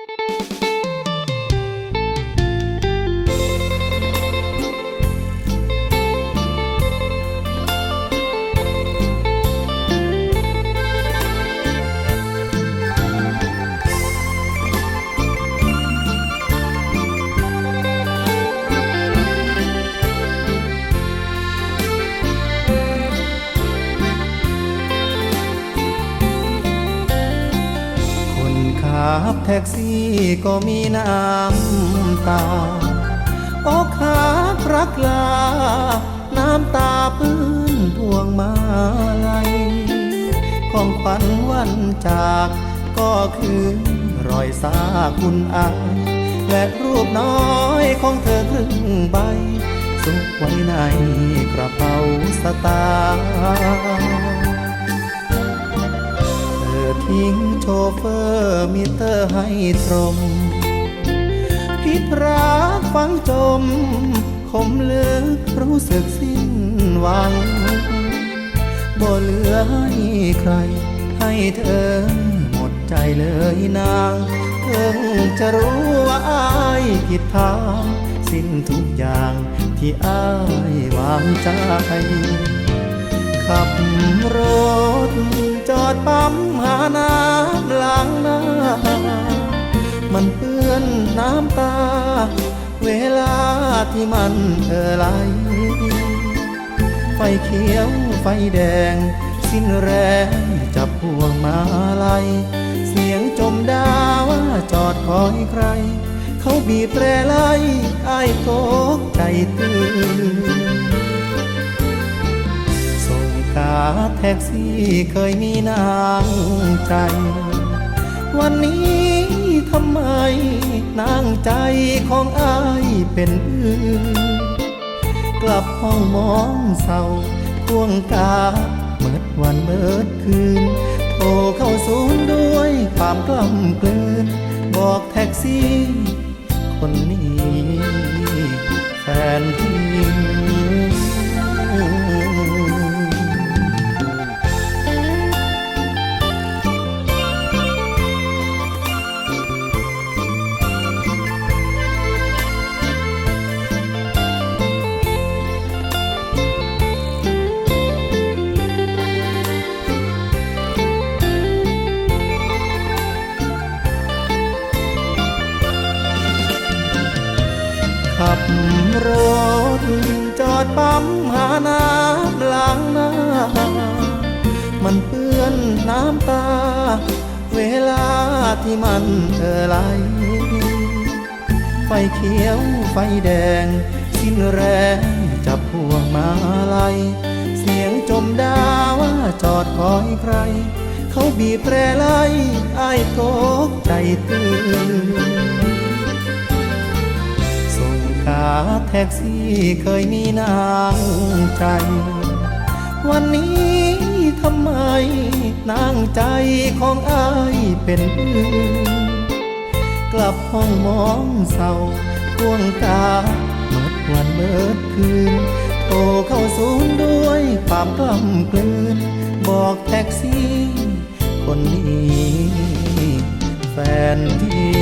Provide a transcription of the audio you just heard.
ค ขับแท็กซี่ก็มีน้ำตาอกหักรักลา น้ำตาปื้นพวงมาลัย ของขวัญวันจากก็คือรอยซาคุณอาและรูปน้อยของเธอครึ่งใบซุกไว้ในกระเป๋าสตางค์ ทิ้งโชเฟอร์มิเตอร์ให้ตรงพิดรักฟังจม คมลึกรู้สึกสิ้นหวัง บ่เหลือให้ใคร ให้เธอหมดใจเลยนางเพิ่งจะรู้ว่าอายผิดทาง สิ้นทุกอย่างที่อายวางใจ ขับรถ จอดปั๊มหาน้ำล้างหน้า มันเปื้อนน้ำตา เวลาที่มันเออไหล ไฟเขียวไฟแดง สิ้นแรงจับพวงมาลัย เสียงจมดาว่าจอดคอยใคร เขาบีบแตรไล่ไอ้ายตกใจตื่น แท็กซี่เคยมีนางใจ วันนี้ทำไมนางใจของอายเป็นอื่นกลับห้องมองเศร้าควงกาเมิดวันเมิดคืนโทรเข้าศูนย์ด้วยความกล้ำกลืน บอกแท็กซี่ คนนี้แฟน รถจอดปั๊มหาน้ำล้างหน้า มันเปื้อนน้ำตา เวลาที่มันเออไหล ไฟเขียวไฟแดง สิ้นแรงจับพวงมาลัย เสียงจมดาว่าจอดคอยใคร เขาบีบแตรไล่ไอ้ตกใจตื่น แท็กซี่เคยมีนางใจ วันนี้ทำไมนางใจของอายเป็นอื่นกลับห้องมองเศร้าควงกาเมิดวันเมิดคืนโทรเข้าศูนย์ด้วยความกล้ำกลืน บอกแท็กซี่ คนนี้แฟนที่